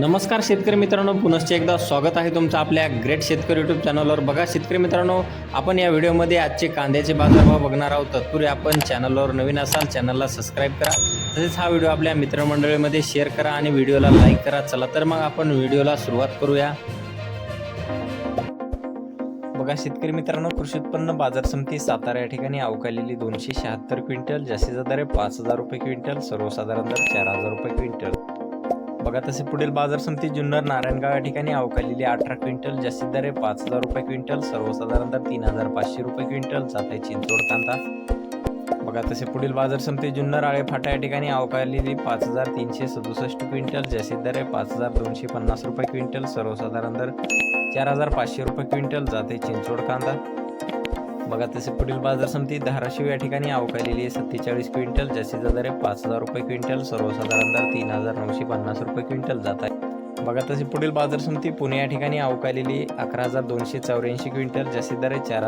नमस्कार शेतकरी मित्रांनो पुनश्च एकदा स्वागत आहे तुमचं आपल्या ग्रेट शेतकरी यूट्यूब चॅनलवर बघा शेतकरी मित्रांनो आपण या व्हिडिओमध्ये आजचे कांद्याचे बाजारभाव बघणार आहोत. तत्पूर्वी आपण चॅनलवर नवीन असाल चॅनलला सबस्क्राईब करा. तसेच हा व्हिडिओ आपल्या मित्रमंडळीमध्ये शेअर करा आणि व्हिडिओला लाईक करा. चला तर मग आपण व्हिडिओला सुरुवात करूया. बघा शेतकरी मित्रांनो कृषी उत्पन्न बाजार समिती सातारा या ठिकाणी अवकालेली दोनशे शहात्तर क्विंटल जास्तीचा दर आहे पाच हजार रुपये क्विंटल सर्वसाधारण दर चार हजार रुपये क्विंटल. बघा तसे पुढील बाजार समिती जुन्नर नारायणगाव या ठिकाणी अवकालेली अठरा क्विंटल जास्तीत दर आहे पाच हजार रुपये क्विंटल सर्वसाधारण दर तीन हजार पाचशे रुपये क्विंटल जात आहे चिंचोड कांदा. बघा तसे पुढील बाजार समिती जुन्नर आळे फाटा या ठिकाणी अवकालेली पाच हजार तीनशे सदुसष्ट क्विंटल जास्तीत दर आहे पाच हजार दोनशे पन्नास रुपये क्विंटल सर्वसाधारण दर चार हजार पाचशे रुपये क्विंटल जाते चिंचोड कांदा. बघा तसे पुढील बाजार समिती धाराशिव या ठिकाणी अवकालेली आहे. सत्तेचाळीस क्विंटल जास्तीचा दर आहे पाच हजार रुपये क्विंटल सर्वसाधारण दर तीन हजार नऊशे पन्नास रुपये क्विंटल जात आहे. बघा तसे पुढील बाजार समिती पुणे या ठिकाणी अवकालेली अकरा हजार दोनशे चौऱ्याऐंशी क्विंटल जास्तीत दर आहे चार